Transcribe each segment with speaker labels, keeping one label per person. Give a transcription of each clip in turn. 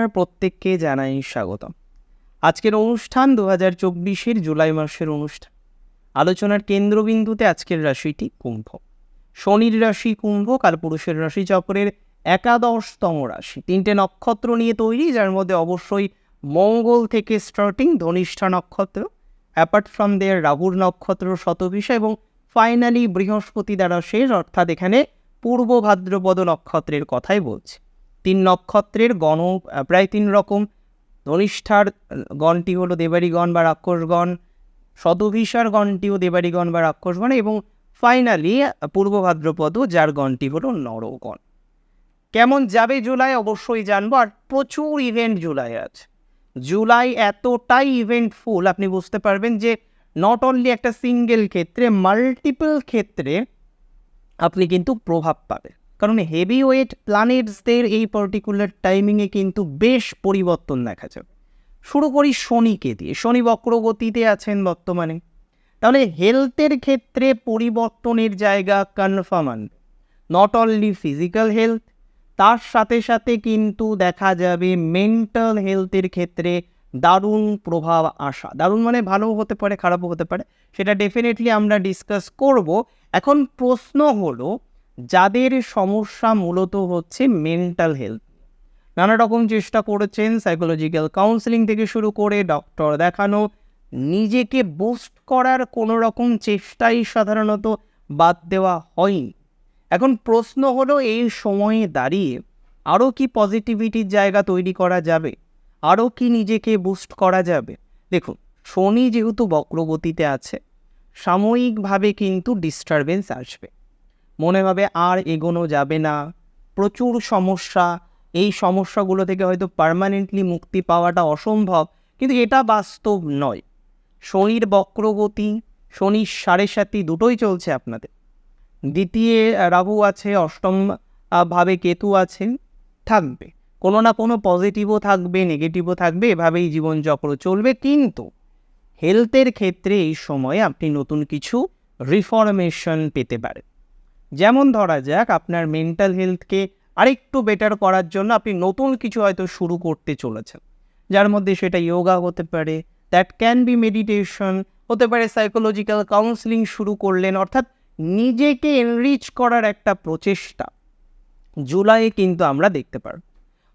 Speaker 1: নমস্কার প্রত্যেককে জানাই স্বাগতম। আজকের অনুষ্ঠান দু হাজার চব্বিশের জুলাই মাসের অনুষ্ঠান। আলোচনার কেন্দ্রবিন্দুতে আজকের রাশিটি কুম্ভ। শনির রাশি কুম্ভ কালপুরুষের রাশি চক্রের একাদশতম রাশি। তিনটে নক্ষত্র নিয়ে তৈরি, যার মধ্যে অবশ্যই মঙ্গল থেকে স্টার্টিং ধনিষ্ঠা নক্ষত্র অ্যাপার্ট ফ্রম দেয়ার রাহুর নক্ষত্র শতভিষা এবং ফাইনালি বৃহস্পতি দ্বারা শেষ, অর্থাৎ এখানে পূর্ব ভাদ্রপদ নক্ষত্রের কথাই বলছে। তিন নক্ষত্রের গণ, প্রায় তিন রকম। ধনিষ্ঠার গণটি হলো দেবারিগণ বা রাক্ষসগণ শতভিসার গণটিও দেবারিগণ বা রাক্ষসগণ এবং ফাইনালি পূর্ব ভাদ্রপদ যার গণটি হলো নরগণ। কেমন যাবে জুলাই অবশ্যই জানব, আর প্রচুর ইভেন্ট জুলাই আছে জুলাই এতটাই ইভেন্টফুল আপনি বুঝতে পারবেন যে নট অনলি একটা সিঙ্গেল ক্ষেত্রে মাল্টিপল ক্ষেত্রে আপনি কিন্তু প্রভাব পাবে কারণ হেভি ওয়েট প্ল্যানেটসদের এই পার্টিকুলার টাইমিংয়ে কিন্তু বেশ পরিবর্তন দেখা যাবে শুরু করি শনিকে দিয়ে। শনি বক্রগতিতে আছেন বর্তমানে। তাহলে হেলথের ক্ষেত্রে পরিবর্তনের জায়গা confirm not only physical health তার সাথে সাথে কিন্তু দেখা যাবে মেন্টাল হেলথের ক্ষেত্রে দারুণ প্রভাব আসা। দারুণ মানে ভালোও হতে পারে, খারাপও হতে পারে, সেটা ডেফিনেটলি আমরা ডিসকাস করব। এখন প্রশ্ন হলো যাদের সমস্যা মূলত হচ্ছে মেন্টাল হেলথ নানা রকম চেষ্টা করেছেন সাইকোলজিক্যাল কাউন্সেলিং থেকে শুরু করে ডক্টর দেখানো, নিজেকে বুস্ট করার কোনো রকম চেষ্টাই সাধারণত বাদ দেওয়া হয়নি। এখন প্রশ্ন হলো, এই সময়ে দাঁড়িয়ে আরও কি পজিটিভিটির জায়গা তৈরি করা যাবে? আরও কি নিজেকে বুস্ট করা যাবে? দেখুন, শনি যেহেতু বক্রগতিতে আছে, সাময়িকভাবে কিন্তু ডিস্টারবেন্স আসবে। মনে হবে আর এগোনো যাবে না। প্রচুর সমস্যা। এই সমস্যাগুলো থেকে হয়তো পার্মানেন্টলি মুক্তি পাওয়াটা অসম্ভব, কিন্তু এটা বাস্তব নয়। শনির বক্রগতি, শনির সাড়ে সাতি দুটোই চলছে আপনাদের। দ্বিতীয় রাহু আছে, অষ্টম ভাবে কেতু আছে থাকবে। কোনো না কোনো পজিটিভও থাকবে নেগেটিভও থাকবে, এভাবেই জীবনচক্র চলবে। কিন্তু হেলথের ক্ষেত্রে এই সময়ে আপনি নতুন কিছু রিফরমেশন পেতে পারেন। যেমন ধরা যাক আপনার মেন্টাল হেলথকে আরেকটু বেটার করার জন্য আপনি নতুন কিছু হয়তো শুরু করতে চলেছেন। যার মধ্যে সেটা যোগা হতে পারে দ্যাট ক্যান বি মেডিটেশন হতে পারে সাইকোলজিক্যাল কাউন্সিলিং শুরু করলেন, অর্থাৎ নিজেকে এনরিচ করার একটা প্রচেষ্টা। জুলাইয়ে কিন্তু আমরা দেখতে পারব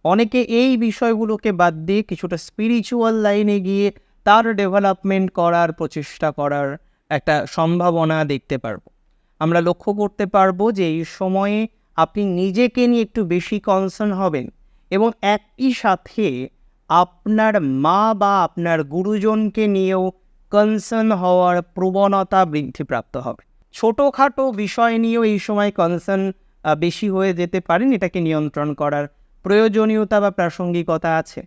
Speaker 1: অনেকে এই বিষয়গুলোকে বাদ দিয়ে কিছুটা স্পিরিচুয়াল লাইনে গিয়ে তার ডেভেলপমেন্ট করার, প্রচেষ্টা করার একটা সম্ভাবনা দেখতে পারব। আমরা লক্ষ্য করতে পারব যে এই সময়ে আপনি নিজেকে নিয়ে একটু বেশি কনসার্ন হবেন এবং একই সাথে আপনার মা বা আপনার গুরুজনকে নিয়েও কনসার্ন হওয়ার প্রবণতা বৃদ্ধিপ্রাপ্ত হবে। ছোটোখাটো বিষয় নিয়েও এই সময় কনসার্ন বেশি হয়ে যেতে পারেন, এটাকে নিয়ন্ত্রণ করার প্রয়োজনীয়তা বা প্রাসঙ্গিকতা আছে।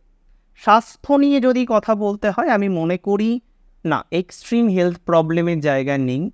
Speaker 1: স্বাস্থ্য নিয়ে যদি কথা বলতে হয়, আমি মনে করি, না এক্সট্রিম হেলথ প্রবলেমের জায়গা নেই।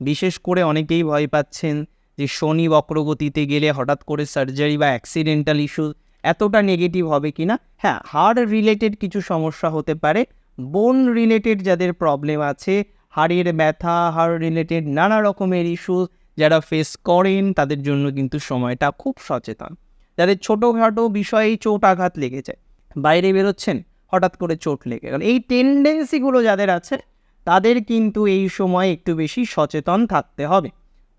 Speaker 1: বিশেষ করে অনেকেই ভয় পাচ্ছেন যে শনি বক্রগতিতে গেলে হঠাৎ করে সার্জারি বা অ্যাক্সিডেন্টাল ইস্যু এতটা নেগেটিভ হবে কি না? হ্যাঁ হাড় রিলেটেড কিছু সমস্যা হতে পারে। বোন রিলেটেড যাদের প্রবলেম আছে, হাড়ের ব্যথা হাড় রিলেটেড নানা রকমের ইস্যু যারা ফেস করেন, তাদের জন্য কিন্তু সময়টা খুব সচেতন। যাদের ছোটোখাটো বিষয়েই চোট আঘাত লেগে যায় বাইরে বেরোচ্ছেন, হঠাৎ করে চোট লেগে গেল। এই টেন্ডেন্সিগুলো যাদের আছে তাদের কিন্তু এই সময় একটু বেশি সচেতন থাকতে হবে।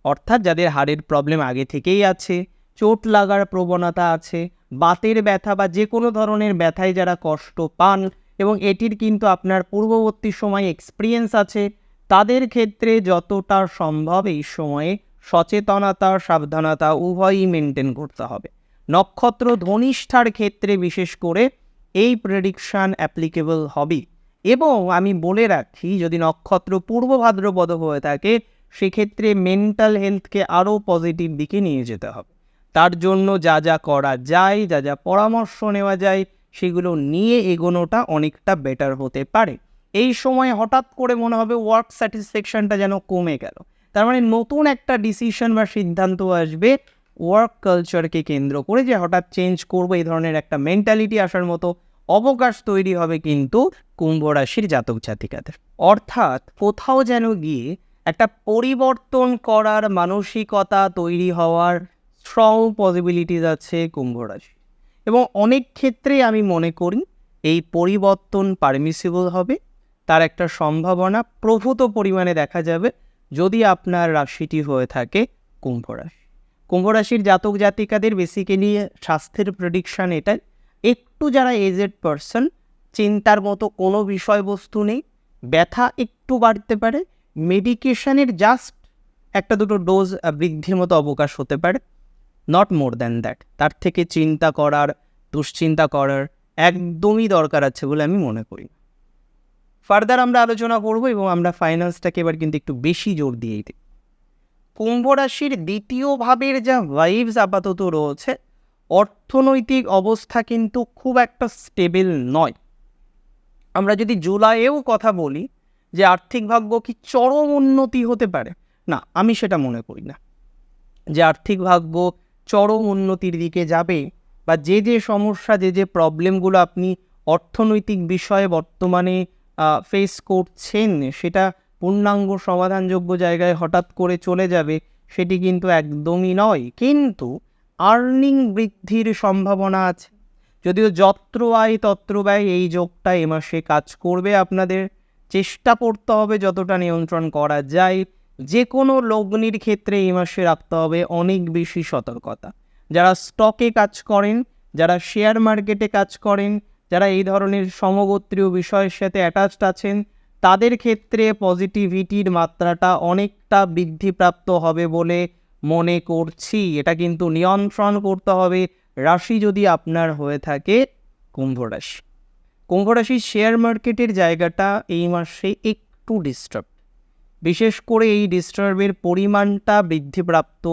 Speaker 1: অর্থাৎ যাদের হাড়ের প্রবলেম আগে থেকেই আছে, চোট লাগার প্রবণতা আছে, বাতের ব্যথা বা যে কোনো ধরনের ব্যথায় যারা কষ্ট পান এবং এটির কিন্তু আপনার পূর্ববর্তী সময় এক্সপিরিয়েন্স আছে, তাদের ক্ষেত্রে যতটা সম্ভব এই সময়ে সচেতনতা, সাবধানতা উভয়ই মেনটেন করতে হবে। নক্ষত্র ধনিষ্ঠার ক্ষেত্রে বিশেষ করে এই প্রেডিকশান অ্যাপ্লিকেবল হবে এবং আমি বলে রাখি, যদি নক্ষত্র পূর্ব ভাদ্রপদ হয়ে থাকে, সেক্ষেত্রে মেন্টাল হেলথকে আরও পজিটিভ দিকে নিয়ে যেতে হবে। তার জন্য যা যা করা যায়, যা যা পরামর্শ নেওয়া যায়, সেগুলো নিয়ে এগোনোটা অনেকটা বেটার হতে পারে। এই সময় হঠাৎ করে মনে হবে ওয়ার্ক স্যাটিসফ্যাকশনটা যেন কমে গেল। তার মানে নতুন একটা ডিসিশন বা সিদ্ধান্ত আসবে ওয়ার্ক কালচারকে কেন্দ্র করে যে হঠাৎ চেঞ্জ করব, এই ধরনের একটা মেন্টালিটি আসার মতো অবকাশ তৈরি হবে কিন্তু কুম্ভ রাশির জাতক জাতিকাদের। অর্থাৎ কোথাও যেন গিয়ে একটা পরিবর্তন করার মানসিকতা তৈরি হওয়ার স্ট্রং পসিবিলিটিস আছে কুম্ভ রাশি। এবং অনেক ক্ষেত্রেই আমি মনে করি এই পরিবর্তন পারমিসিবল হবে। তার একটা সম্ভাবনা প্রভূত পরিমাণে দেখা যাবে যদি আপনার রাশিটি হয়ে থাকে কুম্ভ রাশি। কুম্ভ রাশির জাতক জাতিকাদের বেসিক্যালি স্বাস্থ্যের প্রেডিকশান এটাই একটু যারা এজেড পারসন চিন্তার মতো কোনো বিষয়বস্তু নেই, ব্যথা একটু বাড়তে পারে মেডিকেশনের জাস্ট একটা দুটো ডোজ বৃদ্ধির মতো অবকাশ হতে পারে। নট মোর দ্যান দ্যাট তার থেকে চিন্তা করার, দুশ্চিন্তা করার একদমই দরকার আছে বলে আমি মনে করি। ফার্দার আমরা আলোচনা করব এবং আমরা ফাইন্যান্সটাকে এবার কিন্তু একটু বেশি জোর দিয়েই দিই কুম্ভ রাশির দ্বিতীয় ভাবের যা ভাইবস আপাতত রয়েছে অর্থনৈতিক অবস্থা কিন্তু খুব একটা স্টেবল নয়। আমরা যদি জুলাইয়েও কথা বলি যে আর্থিক ভাগ্য কি চরম উন্নতি হতে পারে, না, আমি সেটা মনে করি না। যে আর্থিক ভাগ্য চরম উন্নতির দিকে যাবে বা যে যে সমস্যা, যে যে প্রবলেমগুলো আপনি অর্থনৈতিক বিষয়ে বর্তমানে ফেস করছেন, সেটা পূর্ণাঙ্গ সমাধানযোগ্য জায়গায় হঠাৎ করে চলে যাবে, সেটি কিন্তু একদমই নয়। কিন্তু আর্নিং বৃদ্ধির সম্ভাবনা আছে। যদিও যত্র আয় তত্র ব্যয় এই যোগটা এ মাসে কাজ করবে, আপনাদের চেষ্টা করতে হবে যতটা নিয়ন্ত্রণ করা যায়। যে কোনো লগ্নির ক্ষেত্রে এই মাসে রাখতে হবে অনেক বেশি সতর্কতা। যারা স্টকে কাজ করেন, যারা শেয়ার মার্কেটে কাজ করেন, যারা এই ধরনের সমগোত্রীয় বিষয়ের সাথে অ্যাটাচড আছেন, তাদের ক্ষেত্রে পজিটিভিটির মাত্রাটা অনেকটা বৃদ্ধিপ্রাপ্ত হবে বলে মনে করছি। এটা কিন্তু নিয়ন্ত্রণ করতে হবে। রাশি যদি আপনার হয়ে থাকে, কুম্ভ রাশি। কুম্ভ রাশির শেয়ার মার্কেটের জায়গাটা এই মাসে একটু ডিস্টার্ব বিশেষ করে এই ডিস্টার্বের পরিমাণটা বৃদ্ধিপ্রাপ্ত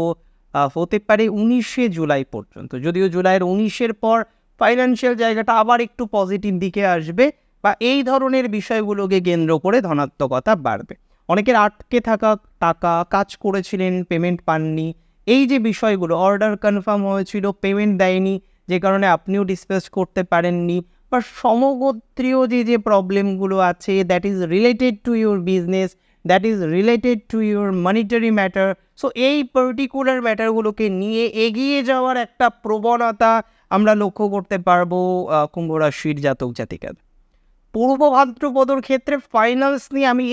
Speaker 1: হতে পারে উনিশে জুলাই পর্যন্ত। যদিও জুলাইয়ের উনিশের পর ফাইন্যান্সিয়াল জায়গাটা আবার একটু পজিটিভ দিকে আসবে বা এই ধরনের বিষয়গুলোকে কেন্দ্র করে ধনাত্মকতা বাড়বে। অনেকের আটকে থাকা টাকা কাজ করেছিলেন পেমেন্ট পাননি। এই যে বিষয়গুলো অর্ডার কনফার্ম হয়েছিল পেমেন্ট দেয়নি যে কারণে আপনিও ডিসপেস করতে পারেননি বা সমগোত্রীয় যে যে প্রবলেমগুলো আছে that is related to your business that is related to your monetary matter so এই পার্টিকুলার ম্যাটারগুলোকে নিয়ে এগিয়ে যাওয়ার একটা প্রবণতা আমরা লক্ষ্য করতে পারব আহ, কুম্ভ রাশির জাতক জাতিকার। পূর্ব ভাদ্রপদর ক্ষেত্রে ফাইন্যান্স নিয়ে আমি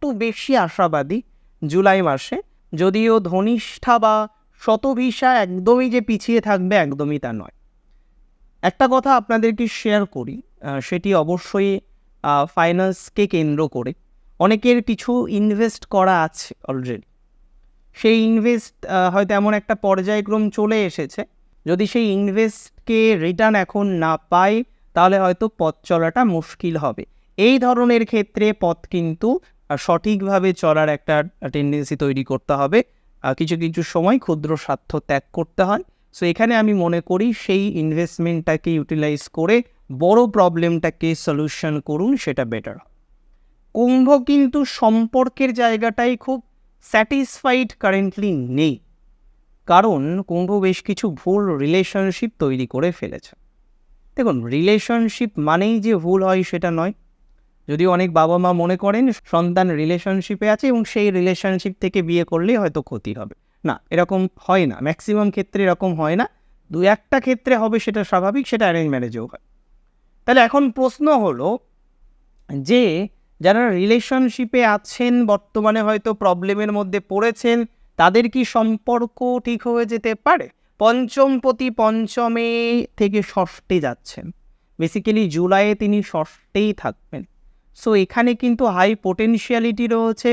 Speaker 1: একটু বেশি আশাবাদী জুলাই মাসে, যদিও ধনিষ্ঠা বা শতভিসা একদমই যে পিছিয়ে থাকবে একদমই তা নয়। একটা কথা আপনাদেরকে শেয়ার করি সেটি অবশ্যই ফাইন্যান্সকে কেন্দ্র করে। অনেকের কিছু ইনভেস্ট করা আছে অলরেডি সেই ইনভেস্ট হয়তো এমন একটা পর্যায়ক্রম চলে এসেছে। যদি সেই ইনভেস্টকে রিটার্ন এখন না পায়, তাহলে হয়তো পথ চলাটা মুশকিল হবে। এই ধরনের ক্ষেত্রে পথ কিন্তু সঠিকভাবে চলার একটা টেন্ডেন্সি তৈরি করতে হবে। কিছু কিছু সময় ক্ষুদ্র স্বার্থ ত্যাগ করতে হয়। সো এখানে আমি মনে করি সেই ইনভেস্টমেন্টটাকে ইউটিলাইজ করে বড় প্রবলেমটাকে সলিউশন করুন, সেটা বেটার কুম্ভ কিন্তু সম্পর্কের জায়গাটাই খুব স্যাটিসফাইড কারেন্টলি নেই। কারণ কুম্ভ বেশ কিছু ভুল রিলেশনশিপ তৈরি করে ফেলেছে। দেখুন রিলেশনশিপ মানেই যে ভুল হয় সেটা নয়। যদিও অনেক বাবা মা মনে করেন সন্তান রিলেশনশিপে আছে এবং সেই রিলেশনশিপ থেকে বিয়ে করলেই হয়তো ক্ষতি হবে। না, এরকম হয় না। ম্যাক্সিমাম ক্ষেত্রে এরকম হয় না। দু একটা ক্ষেত্রে হবে সেটা স্বাভাবিক, সেটা অ্যারেঞ্জ ম্যারেজেও হয়। তাহলে এখন প্রশ্ন হলো যে, যারা রিলেশনশিপে আছেন, বর্তমানে হয়তো প্রবলেমের মধ্যে পড়েছেন, তাদের কি সম্পর্ক ঠিক হয়ে যেতে পারে? পঞ্চম প্রতি পঞ্চমে থেকে ষষ্ঠে যাচ্ছেন। বেসিক্যালি জুলাইয়ে তিনি ষষ্ঠেই থাকবেন। সো এখানে কিন্তু হাই পোটেনশিয়ালিটি রয়েছে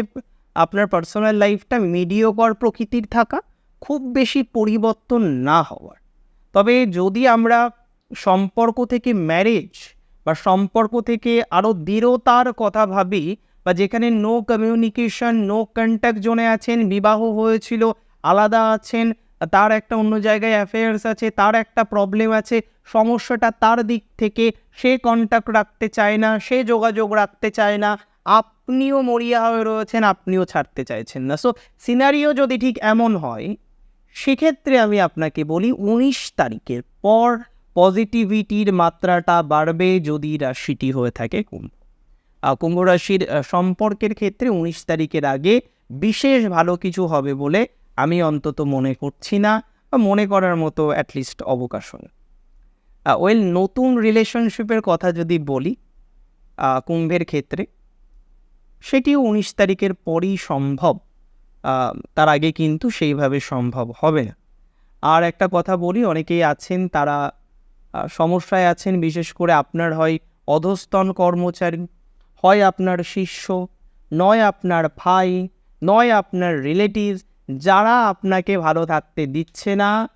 Speaker 1: আপনার পার্সোনাল লাইফটা মিডিয়কর প্রকৃতির থাকা, খুব বেশি পরিবর্তন না হওয়ার। তবে যদি আমরা সম্পর্ক থেকে ম্যারেজ বা সম্পর্ক থেকে আরও দৃঢ়তার কথা ভাবি, বা যেখানে নো কমিউনিকেশন নো কন্ট্যাক্ট জোনে আছেন, বিবাহ হয়েছিল, আলাদা আছেন তার একটা অন্য জায়গায় অ্যাফেয়ার্স আছে, তার একটা প্রবলেম আছে, সমস্যাটা তার দিক থেকে, সে কন্ট্যাক্ট রাখতে চায় না, সে যোগাযোগ রাখতে চায় না, আপনিও মরিয়া হয়ে রয়েছেন, আপনিও ছাড়তে চাইছেন না। সো সিনারিও যদি ঠিক এমন হয়, সেক্ষেত্রে আমি আপনাকে বলি, উনিশ তারিখের পর পজিটিভিটির মাত্রাটা বাড়বে যদি রাশিটি হয়ে থাকে কুম্ভ। কুম্ভ রাশির সম্পর্কের ক্ষেত্রে উনিশ তারিখের আগে বিশেষ ভালো কিছু হবে বলে আমি অন্তত মনে করছি না বা মনে করার মতো অ্যাটলিস্ট অবকাশ নেই ওয়েল নতুন রিলেশনশিপের কথা যদি বলি কুম্ভের ক্ষেত্রে, সেটিও উনিশ তারিখের পরই সম্ভব। তার আগে কিন্তু সেইভাবে সম্ভব হবে না। আর একটা কথা বলি, অনেকেই আছেন, তারা সমস্যায় আছেন, বিশেষ করে আপনার হয় অধস্তন কর্মচারী, হয় আপনার শিষ্য, নয় আপনার ভাই, নয় আপনার রিলেটিভস যারা আপনাকে ভালো থাকতে দিচ্ছে না,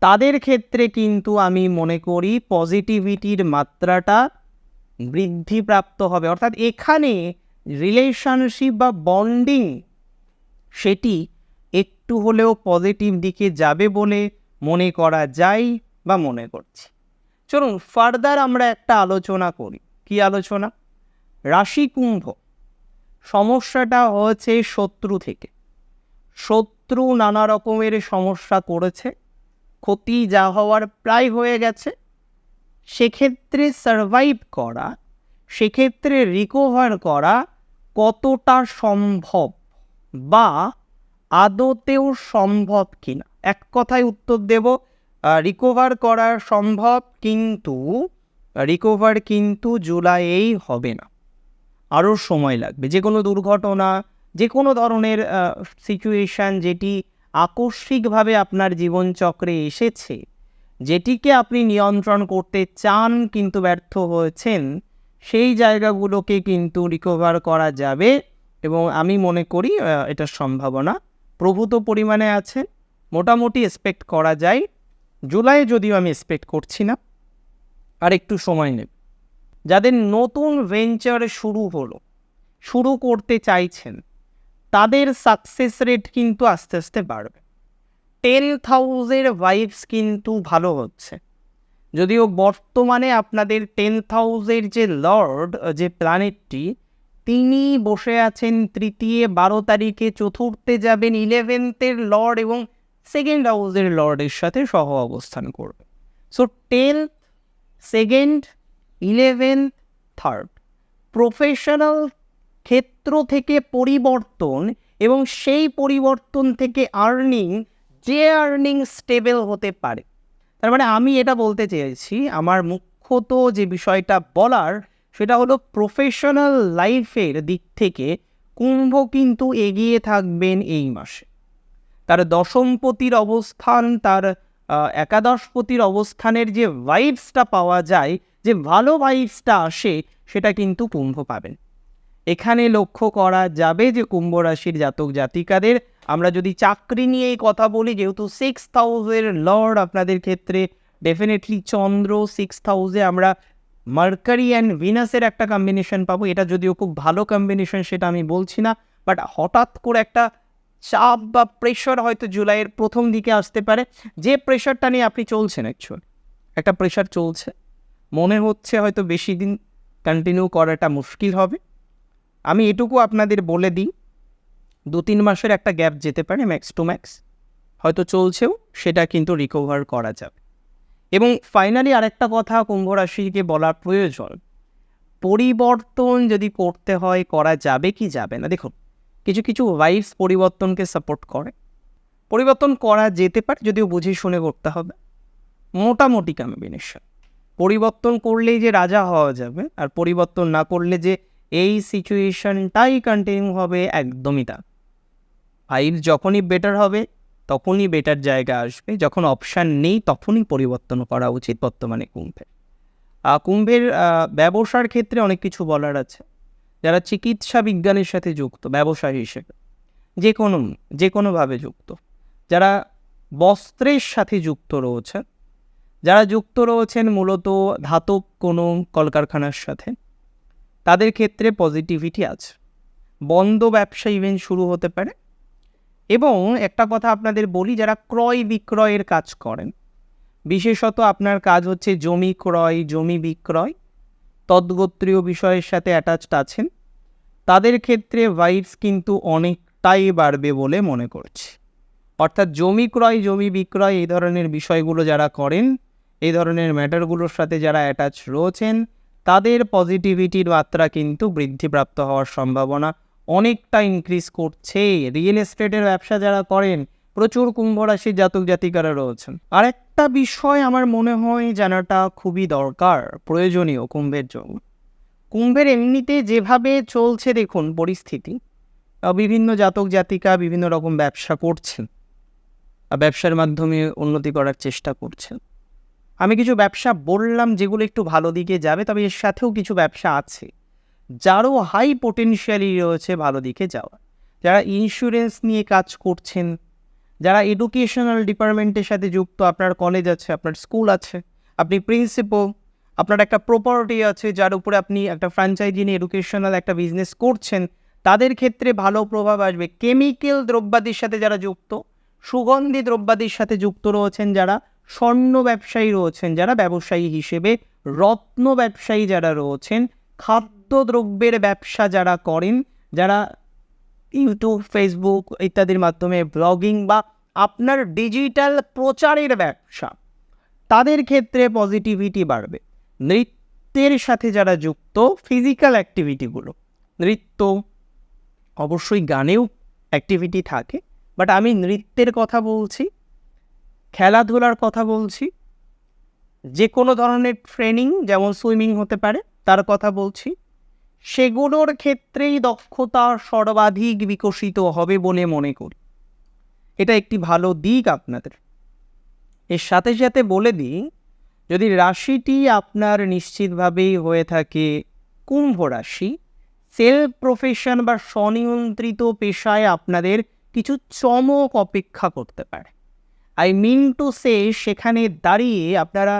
Speaker 1: তাদের ক্ষেত্রে কিন্তু আমি মনে করি পজিটিভিটির মাত্রাটা বৃদ্ধিপ্রাপ্ত হবে। অর্থাৎ এখানে রিলেশনশিপ বা বন্ডিং সেটি একটু হলেও পজিটিভ দিকে যাবে বলে মনে করা যায় বা মনে করছি। চলুন ফার্দার আমরা একটা আলোচনা করি। কি আলোচনা? রাশি কুম্ভ। সমস্যাটা হয়েছে শত্রু থেকে। শত্রু নানা রকমের সমস্যা করেছে। ক্ষতি যা হওয়ার প্রায় হয়ে গেছে। সেক্ষেত্রে সারভাইভ করা, সেক্ষেত্রে রিকভার করা কতটা সম্ভব বা আদতেও সম্ভব কিনা? এক কথায় উত্তর দেব রিকভার করা সম্ভব কিন্তু রিকভার কিন্তু জুলাইয়েই হবে না। আরও সময় লাগবে। যে কোনো দুর্ঘটনা যে কোনো ধরনের সিচুয়েশান যেটি আকস্মিকভাবে আপনার জীবনচক্রে এসেছে, যেটিকে আপনি নিয়ন্ত্রণ করতে চান কিন্তু ব্যর্থ হয়েছেন, সেই জায়গাগুলোকে কিন্তু রিকভার করা যাবে এবং আমি মনে করি এটার সম্ভাবনা প্রভূত পরিমাণে আছে। মোটামুটি এক্সপেক্ট করা যায়। জুলাই যদিও আমি এক্সপেক্ট করছি না। আর একটু সময় নেবে। যাদের নতুন ভেঞ্চার শুরু হলো, শুরু করতে চাইছেন তাদের সাকসেস রেট কিন্তু আস্তে আস্তে বাড়বে। টেন থাউজেন্ড ভাইবস কিন্তু ভালো হচ্ছে। যদিও বর্তমানে আপনাদের টেন হাউসের যে লর্ড যে প্ল্যানেটটি তিনি বসে আছেন তৃতীয়, বারো তারিখে, চতুর্থে যাবেন ইলেভেন্থের লর্ড এবং সেকেন্ড হাউসের লর্ডের সাথে সহ অবস্থান করবে। So tenth second eleventh third professional ক্ষেত্র থেকে পরিবর্তন এবং সেই পরিবর্তন থেকে আর্নিং যে আর্নিং স্টেবল হতে পারে। তার মানে আমি এটা বলতে চেয়েছি, আমার মুখ্যত যে বিষয়টা বলার সেটা হলো প্রফেশনাল লাইফের দিক থেকে কুম্ভ কিন্তু এগিয়ে থাকবেন এই মাসে। তার দশমপতির অবস্থান, তার একাদশপতির অবস্থানের যে ভাইবসটা পাওয়া যায়, যে ভালো ভাইবসটা আসে, সেটা কিন্তু কুম্ভ পাবেন। এখানে লক্ষ্য করা যাবে যে কুম্ভ রাশির জাতক জাতিকাদের, আমরা যদি চাকরি নিয়েই কথা বলি, যেহেতু সিক্স হাউসের লর্ড আপনাদের ক্ষেত্রে ডেফিনেটলি চন্দ্র সিক্স হাউসে আমরা মার্কারি অ্যান্ড ভিনাসের একটা কম্বিনেশন পাবো। এটা যদিও খুব ভালো কম্বিনেশন সেটা আমি বলছি না বাট হঠাৎ করে একটা চাপ বা প্রেশার হয়তো জুলাইয়ের প্রথম দিকে আসতে পারে। যে প্রেশারটা নিয়ে আপনি চলছেন অ্যাকচুয়ালি একটা প্রেশার চলছে। মনে হচ্ছে হয়তো বেশি দিন কন্টিনিউ করাটা মুশকিল হবে। আমি এটুকু আপনাদের বলে দিই, দু তিন মাসের একটা গ্যাপ যেতে পারে ম্যাক্স টু ম্যাক্স, হয়তো চলছেও, সেটা কিন্তু রিকভার করা যাবে। এবং ফাইনালি আরেকটা কথা কুম্ভ রাশিকে বলার প্রয়োজন, পরিবর্তন যদি করতে হয়, করা যাবে কি যাবে না? দেখুন, কিছু কিছু ভাইবস পরিবর্তনকে সাপোর্ট করে। পরিবর্তন করা যেতে পারে, যদিও বুঝে শুনে করতে হবে। মোটামুটি কম্বিনেশন পরিবর্তন করলেই যে রাজা হওয়া যাবে, আর পরিবর্তন না করলে যে এই সিচুয়েশনটাই কন্টিনিউ হবে একদমই তা। ফাইভ যখনই বেটার হবে, তখনই বেটার জায়গা আসবে। যখন অপশান নেই, তখনই পরিবর্তন করা উচিত বর্তমানে কুম্ভের। কুম্ভের ব্যবসার ক্ষেত্রে অনেক কিছু বলার আছে। যারা চিকিৎসা বিজ্ঞানের সাথে যুক্ত, ব্যবসায়ী হিসেবে যে কোনো যে কোনোভাবে যুক্ত। যারা বস্ত্রের সাথে যুক্ত রয়েছেন, যারা যুক্ত রয়েছেন মূলত ধাতব কোনো কলকারখানার সাথে তাদের ক্ষেত্রে পজিটিভিটি আছে। বন্ধ ব্যবসা ইভেন্ট শুরু হতে পারে। এবং একটা কথা আপনাদের বলি, যারা ক্রয় বিক্রয়ের কাজ করেন, বিশেষত আপনার কাজ হচ্ছে জমি ক্রয়, জমি বিক্রয়, তদ্গোত্রীয় বিষয়ের সাথে অ্যাটাচড আছেন, তাদের ক্ষেত্রে ভাইবস কিন্তু অনেকটাই বাড়বে বলে মনে করছি। অর্থাৎ জমি ক্রয়, জমি বিক্রয় এই ধরনের বিষয়গুলো যারা করেন, এই ধরনের ম্যাটারগুলোর সাথে যারা অ্যাটাচ রয়েছেন তাদের পজিটিভিটির মাত্রা কিন্তু বৃদ্ধিপ্রাপ্ত হওয়ার সম্ভাবনা অনেকটা ইনক্রিজ করছে। রিয়েল এস্টেটের ব্যবসা যারা করেন, প্রচুর কুম্ভ রাশির জাতক জাতিকারা রয়েছেন। আর একটা বিষয় আমার মনে হয় জানাটা খুবই দরকার, প্রয়োজনীয় কুম্ভের জন্য। কুম্ভের এমনিতে যেভাবে চলছে দেখুন পরিস্থিতি বিভিন্ন জাতক জাতিকা বিভিন্ন রকম ব্যবসা করছেন ব্যবসার মাধ্যমে উন্নতি করার চেষ্টা করছেন। আমি কিছু ব্যবসা বললাম যেগুলো একটু ভালো দিকে যাবে, তবে এর সাথেও কিছু ব্যবসা আছে, যারও হাই পোটেনশিয়ালি রয়েছে ভালো দিকে যাওয়া যারা ইন্স্যুরেন্স নিয়ে কাজ করছেন, যারা এডুকেশনাল ডিপার্টমেন্টের সাথে যুক্ত, আপনার কলেজ আছে, আপনার স্কুল আছে, আপনি প্রিন্সিপাল আপনার একটা প্রপার্টি আছে, যার উপরে আপনি একটা ফ্র্যাঞ্চাইজি নিয়ে এডুকেশনাল একটা বিজনেস করছেন, তাদের ক্ষেত্রে ভালো প্রভাব আসবে। কেমিক্যাল দ্রব্যাদির সাথে যারা যুক্ত, সুগন্ধি দ্রব্যাদির সাথে যুক্ত রয়েছেন যারা স্বর্ণ ব্যবসায়ী রয়েছেন যারা, ব্যবসায়ী হিসেবে রত্ন ব্যবসায়ী যারা রয়েছেন, খাদ্যদ্রব্যের ব্যবসা যারা করেন, যারা ইউটিউব, ফেসবুক ইত্যাদির মাধ্যমে ব্লগিং বা আপনার ডিজিটাল প্রচারের ব্যবসা, তাদের ক্ষেত্রে পজিটিভিটি বাড়বে। নৃত্যের সাথে যারা যুক্ত ফিজিক্যাল অ্যাক্টিভিটিগুলো নৃত্য অবশ্যই গানেও অ্যাক্টিভিটি থাকে বাট আমি নৃত্যের কথা বলছি। খেলাধুলার কথা বলছি, যে কোনো ধরনের ট্রেনিং যেমন সুইমিং হতে পারে, তার কথা বলছি, সেগুলোর ক্ষেত্রেই দক্ষতা সর্বাধিক বিকশিত হবে বলে মনে করি। এটা একটি ভালো দিক আপনাদের। এর সাথে সাথে বলে দিই, যদি রাশিটি আপনার নিশ্চিতভাবেই হয়ে থাকে কুম্ভ রাশি সেলফ প্রফেশন বা স্বনিয়ন্ত্রিত পেশায় আপনাদের কিছু চমক অপেক্ষা করতে পারে। আই মিন টু সে সেখানে দাঁড়িয়ে আপনারা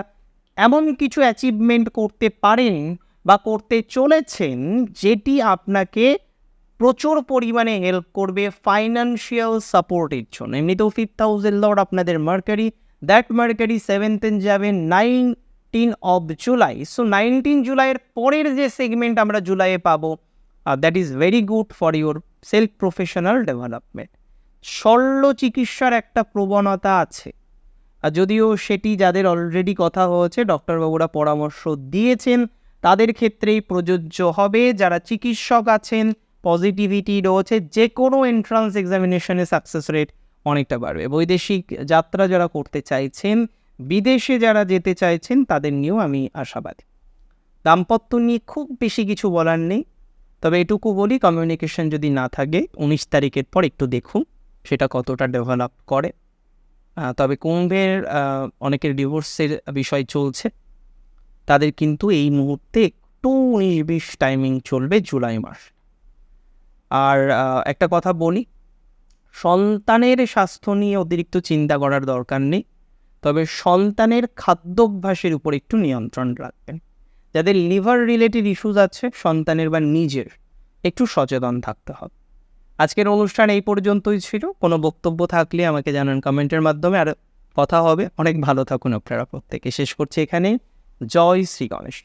Speaker 1: এমন কিছু অ্যাচিভমেন্ট করতে পারেন বা করতে চলেছেন যেটি আপনাকে প্রচুর পরিমাণে হেল্প করবে ফাইন্যান্সিয়াল সাপোর্টের জন্য। এমনিতেও ফিফথ হাউসের লর্ড আপনাদের মার্কারি দ্যাট মার্কারি সেভেন্থে যাবে nineteen of July so nineteen জুলাইয়ের পরের যে সেগমেন্ট আমরা জুলাইয়ে পাবো that is very good for your self professional development শল্য চিকিৎসার একটা প্রবণতা আছে। আর যদিও সেটি যাদের অলরেডি কথা হয়েছে ডক্টরবাবুরা পরামর্শ দিয়েছেন, তাদের ক্ষেত্রেই প্রযোজ্য হবে। যারা চিকিৎসক আছেন পজিটিভিটি রয়েছে যে কোনো এন্ট্রান্স এক্সামিনেশনে সাকসেস রেট অনেকটা বাড়বে। বৈদেশিক যাত্রা যারা করতে চাইছেন, বিদেশে যারা যেতে চাইছেন, তাদের নিয়েও আমি আশাবাদী। দাম্পত্য নিয়ে খুব বেশি কিছু বলার নেই, তবে এটুকু বলি কমিউনিকেশন যদি না থাকে, উনিশ তারিখের পর একটু দেখুন। সেটা কতটা ডেভেলপ করে। তবে কুম্ভের অনেকের ডিভোর্সের বিষয় চলছে। তাদের কিন্তু এই মুহূর্তে একটু উনিশ বিশ টাইমিং চলবে জুলাই মাস। আর একটা কথা বলি, সন্তানের স্বাস্থ্য নিয়ে অতিরিক্ত চিন্তা করার দরকার নেই, তবে সন্তানের খাদ্যাভ্যাসের উপর একটু নিয়ন্ত্রণ রাখবেন। যাদের লিভার রিলেটেড ইস্যুজ আছে, সন্তানের বা নিজের, একটু সচেতন থাকতে হবে। আজকের অনুষ্ঠান এই পর্যন্তই ছিল। কোনো বক্তব্য থাকলে আমাকে জানান কমেন্টের মাধ্যমে। আর কথা হবে। অনেক ভালো থাকুন আপনারা। প্রত্যেকে শেষ করছি এখানে। জয় শ্রী গণেশ।